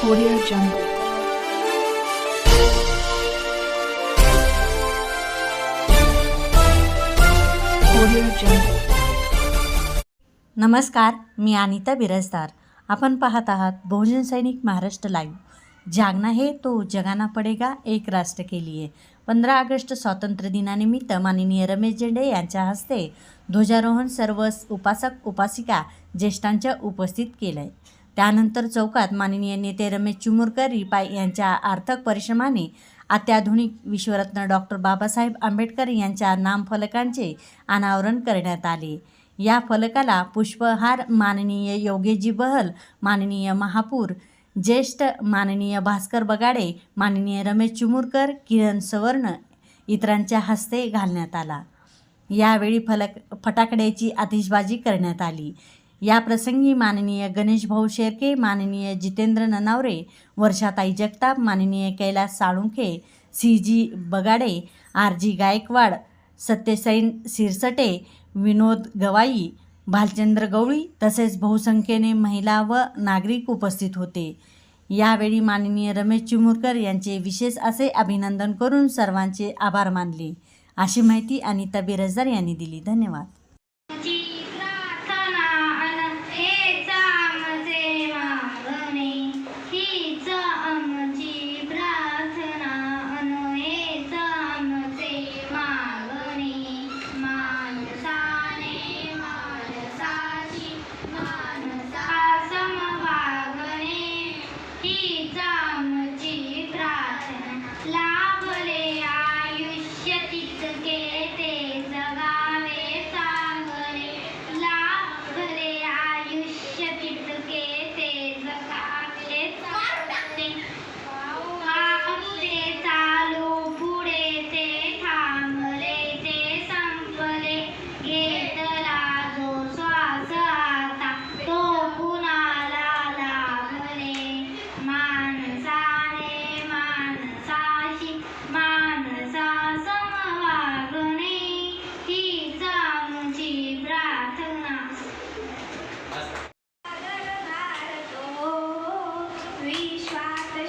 Audio Jungle. Audio Jungle. नमस्कार मी अनिता बिरजदार आपण पाहत आहात बहुजन सैनिक महाराष्ट्र लाईव्ह जागना हे तो जगाना पडेगा एक राष्ट्र के लिए पंधरा ऑगस्ट स्वातंत्र्य दिनानिमित्त माननीय रमेश झेंडे यांच्या हस्ते ध्वजारोहण सर्व उपासक उपासिका ज्येष्ठांच्या उपस्थित केलं आहे त्यानंतर चौकात माननीय नेते रमेश चिमुरकर रिपाय यांच्या आर्थक परिश्रमाने अत्याधुनिक विश्वरत्न डॉक्टर बाबासाहेब आंबेडकर यांच्या नामफलकांचे अनावरण करण्यात आले. या फलकाला पुष्पहार माननीय योगेजी बहल माननीय महापूर ज्येष्ठ माननीय भास्कर बगाडे माननीय रमेश चिमुरकर किरण सवर्ण इतरांच्या हस्ते घालण्यात आला. यावेळी फलक फटाकड्याची आतिषबाजी करण्यात आली. या प्रसंगी माननीय गणेश भाऊ शेरके माननीय जितेंद्र ननावरे वर्षाताई जगताप माननीय Kailas Salunkhe C G Bagade R G Gaikwad Satyasain Sirsate Vinod Gawai Bhalchandra Gawali तसेच बहुसंख्येने महिला व नागरिक उपस्थित होते. यावेळी माननीय रमेश चिमुरकर यांचे विशेष असे अभिनंदन करून सर्वांचे आभार मानले. अशी माहिती अनिता बिरजदार यांनी दिली. धन्यवाद.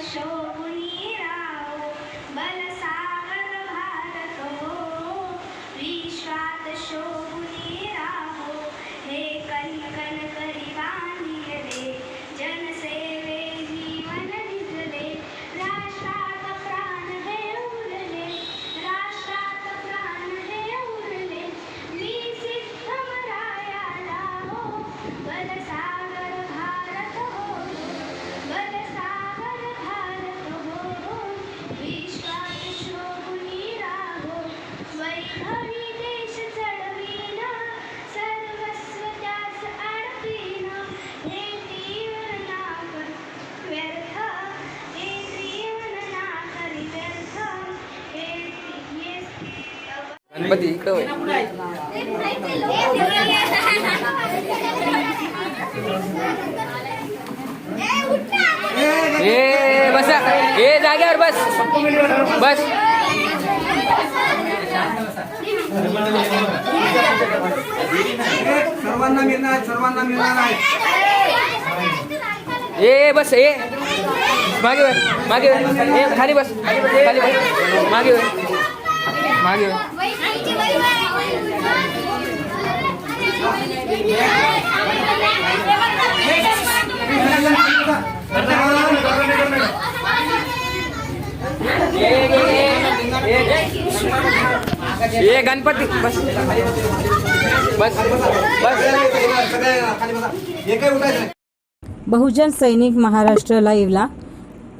शोभुनी राहो बलसागर विश्वात शो गणपती इकडं. ए बस ए जाग्यावर बस बस सर्वांना मिळणार सर्वांना मिळणार आहे ए बस ए मागे मागे वळ. ए खाली बस खाली बस मागे. मागे. ये गणपती बस. बस बस. बहुजन सैनिक महाराष्ट्र लाईव्हला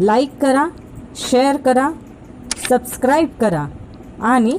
लाईक करा शेअर करा सबस्क्राईब करा आणि